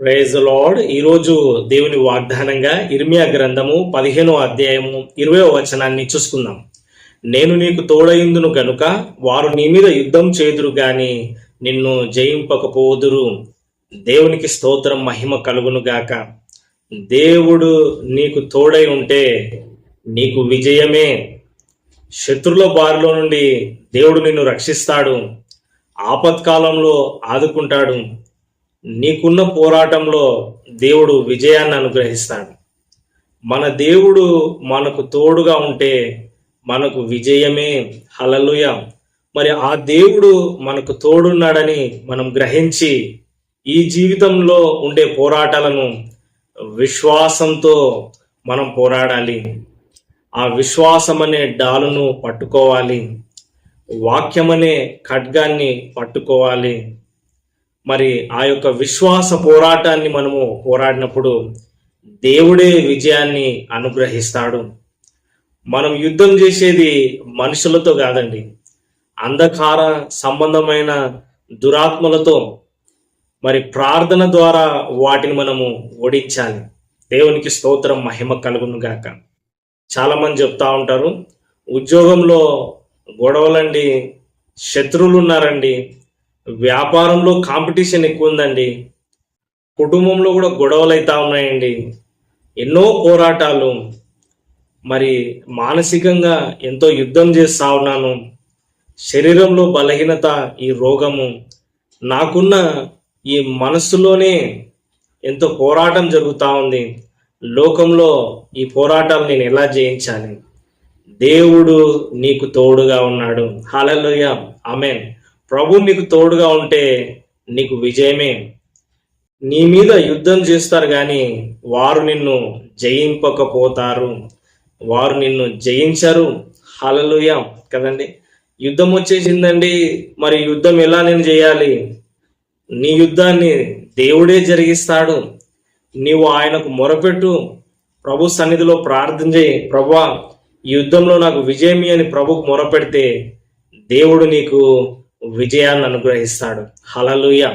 Praise lord ఈరోజు దేవుని వాగ్దానంగా ఇర్మియా గ్రంథము పదిహేనో అధ్యాయము ఇరవై వచనాన్ని చూసుకుందాం. నేను నీకు తోడయిందును గనుక వారు నీ మీద యుద్ధం చేదురు గాని నిన్ను జయింపకపోదురు. దేవునికి స్తోత్రం మహిమ కలుగును గాక. దేవుడు నీకు తోడై ఉంటే నీకు విజయమే. శత్రుల బారిలో నుండి దేవుడు నిన్ను రక్షిస్తాడు. ఆపత్కాలంలో ఆదుకుంటాడు. నీకున్న పోరాటంలో దేవుడు విజయాన్ని అనుగ్రహిస్తాడు. మన దేవుడు మనకు తోడుగా ఉంటే మనకు విజయమే. హలలుయ మరి ఆ దేవుడు మనకు తోడున్నాడని మనం గ్రహించి ఈ జీవితంలో ఉండే పోరాటాలను విశ్వాసంతో మనం పోరాడాలి. ఆ విశ్వాసం అనే డాలును పట్టుకోవాలి. వాక్యం అనే ఖడ్గాన్ని పట్టుకోవాలి. మరి ఆ యొక్క విశ్వాస పోరాటాన్ని మనము పోరాడినప్పుడు దేవుడే విజయాన్ని అనుగ్రహిస్తాడు. మనం యుద్ధం చేసేది మనుషులతో కాదండి. అంధకార సంబంధమైన దురాత్మలతో మరి ప్రార్థన ద్వారా వాటిని మనము ఓడించాలి. దేవునికి స్తోత్రం మహిమ కలుగును గాక. చాలామంది చెప్తా ఉంటారు ఉద్యోగంలో గొడవలండి శత్రువులు ఉన్నారండి వ్యాపారంలో కాంపిటీషన్ ఎక్కువ ఉందండి కుటుంబంలో కూడా గొడవలు అవుతా ఉన్నాయండి. ఎన్నో పోరాటాలు. మరి మానసికంగా ఎంతో యుద్ధం చేస్తా ఉన్నాను. శరీరంలో బలహీనత ఈ రోగము. నాకున్న ఈ మనస్సులోనే ఎంతో పోరాటం జరుగుతూ ఉంది. లోకంలో ఈ పోరాటాలు నేను ఎలా జయించాలి? దేవుడు నీకు తోడుగా ఉన్నాడు. హాలలోయ ఆమెన్. ప్రభు నీకు తోడుగా ఉంటే నీకు విజయమే. నీ మీద యుద్ధం చేస్తారు కానీ వారు నిన్ను జయింపకపోతారు. వారు నిన్ను జయించరు. హలలుయ కదండి? యుద్ధం వచ్చేసిందండి. మరి యుద్ధం ఎలా నేను చేయాలి? నీ యుద్ధాన్ని దేవుడే జరిగిస్తాడు. నీవు ఆయనకు మొరపెట్టు. ప్రభు సన్నిధిలో ప్రార్థన చేయి. ప్రభా యుద్ధంలో నాకు విజయమి అని ప్రభుకు మొరపెడితే దేవుడు నీకు విజయాన్ని అనుగ్రహిస్తాడు. హలలుయ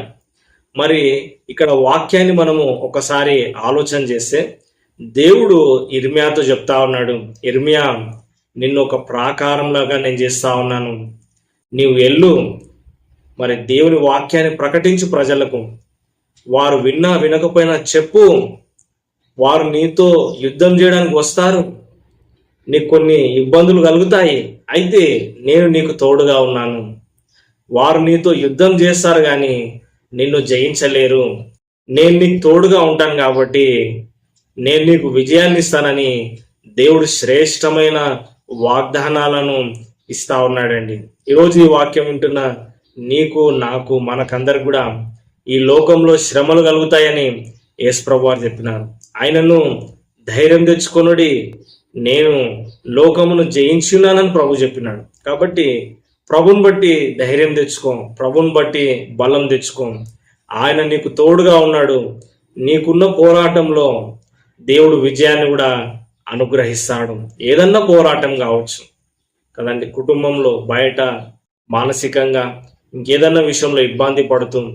మరి ఇక్కడ వాక్యాన్ని మనము ఒకసారి ఆలోచన చేస్తే దేవుడు ఇర్మియాతో చెప్తా ఉన్నాడు ఇర్మియా నిన్ను ఒక ప్రాకారంలాగా నేను చేస్తా ఉన్నాను. నీవు ఎల్లు మరి దేవుని వాక్యాన్ని ప్రకటించు ప్రజలకు. వారు విన్నా వినకపోయినా చెప్పు. వారు నీతో యుద్ధం చేయడానికి వస్తారు. నీకు కొన్ని ఇబ్బందులు కలుగుతాయి. అయితే నేను నీకు తోడుగా ఉన్నాను. వారు నీతో యుద్ధం చేస్తారు కానీ నిన్ను జయించలేరు. నేను నీకు తోడుగా ఉంటాను కాబట్టి నేను నీకు విజయాన్ని ఇస్తానని దేవుడు శ్రేష్టమైన వాగ్దానాలను ఇస్తా ఉన్నాడండి. ఈరోజు ఈ వాక్యం వింటున్న నీకు నాకు మనకందరికి కూడా ఈ లోకంలో శ్రమలు కలుగుతాయని యేసుప్రభు వారు చెప్పినారు. ఆయనను ధైర్యం తెచ్చుకొనుడి నేను లోకమును జయించున్నానని ప్రభు చెప్పినాడు. కాబట్టి ప్రభుని బట్టి ధైర్యం తెచ్చుకో ప్రభుని బట్టి బలం తెచ్చుకో. ఆయన నీకు తోడుగా ఉన్నాడు. నీకున్న పోరాటంలో దేవుడు విజయాన్ని కూడా అనుగ్రహిస్తాడు. ఏదన్నా పోరాటం కావచ్చు. కదండి కుటుంబంలో బయట మానసికంగా ఇంకేదన్నా విషయంలో ఇబ్బంది పడుతూ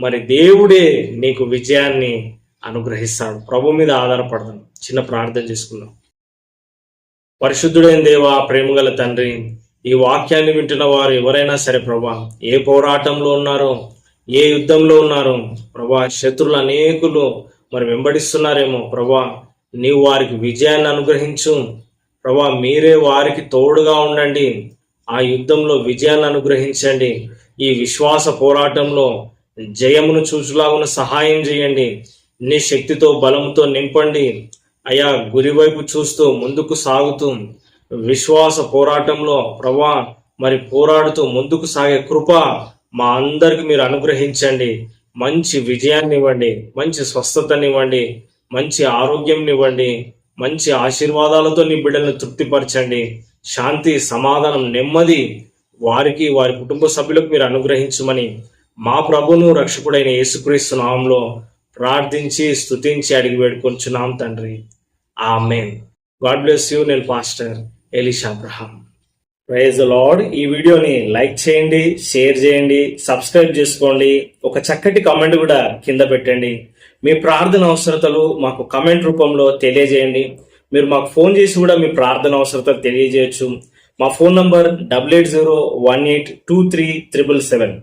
మరి దేవుడే నీకు విజయాన్ని అనుగ్రహిస్తాడు. ప్రభు మీద ఆధారపడదాం. చిన్న ప్రార్థన చేసుకుందాం. పరిశుద్ధుడైన దేవా ప్రేమగల తండ్రి ఈ వాక్యాన్ని వింటున్న వారు ఎవరైనా సరే ప్రభా ఏ పోరాటంలో ఉన్నారో ఏ యుద్ధంలో ఉన్నారో ప్రభా శత్రులు అనేకులు మరి వెంబడిస్తున్నారేమో ప్రభా నీవు వారికి విజయాన్ని అనుగ్రహించు. ప్రభా మీరే వారికి తోడుగా ఉండండి. ఆ యుద్ధంలో విజయాన్ని అనుగ్రహించండి. ఈ విశ్వాస పోరాటంలో జయమును చూసులాగున సహాయం చేయండి. నీ శక్తితో బలంతో నింపండి. అయా గురివైపు చూస్తూ ముందుకు సాగుతూ విశ్వాస పోరాటంలో ప్రభా మరి పోరాడుతూ ముందుకు సాగే కృప మా అందరికి మీరు అనుగ్రహించండి. మంచి విజయాన్ని ఇవ్వండి మంచి స్వస్థతనివ్వండి మంచి ఆరోగ్యంనివ్వండి మంచి ఆశీర్వాదాలతో నీ బిడ్డలను తృప్తిపరచండి. శాంతి సమాధానం నెమ్మది వారికి వారి కుటుంబ సభ్యులకు మీరు అనుగ్రహించమని మా ప్రభును రక్షకుడైన యేసుక్రీస్తు నామంలో ప్రార్థించి స్తుతించి అడిగి వేడుకొంచున్నాం తండ్రి. ఆమెన్. గాడ్ బ్లెస్ యూ నేను pastor. Elisha Abraham praise Lord ఈ వీడియోని లైక్ చేయండి షేర్ చేయండి సబ్స్క్రైబ్ చేసుకోండి. ఒక చక్కటి కామెంట్ కూడా కింద పెట్టండి. మీ ప్రార్థన అవసరతలు మాకు కమెంట్ రూపంలో తెలియజేయండి. మీరు మాకు ఫోన్ చేసి కూడా మీ ప్రార్థన అవసరతలు తెలియజేయచ్చు. మా phone number double eight zero one eight two three triple seven.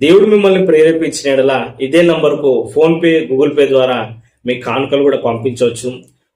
దేవుడు మిమ్మల్ని ప్రేరేపించిన యెడల ఇదే నంబర్కు ఫోన్పే గూగుల్ పే ద్వారా మీ కానుకలు కూడా పంపించవచ్చు.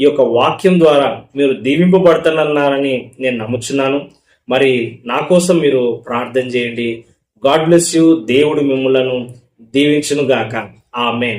ఈ యొక్క వాక్యం ద్వారా మీరు దీవింపబడుతున్నారని నేను నమ్ముచున్నాను. మరి నా కోసం మీరు ప్రార్థన చేయండి. God bless you. దేవుడు మిమ్మలను దీవించును గాక ఆమెన్.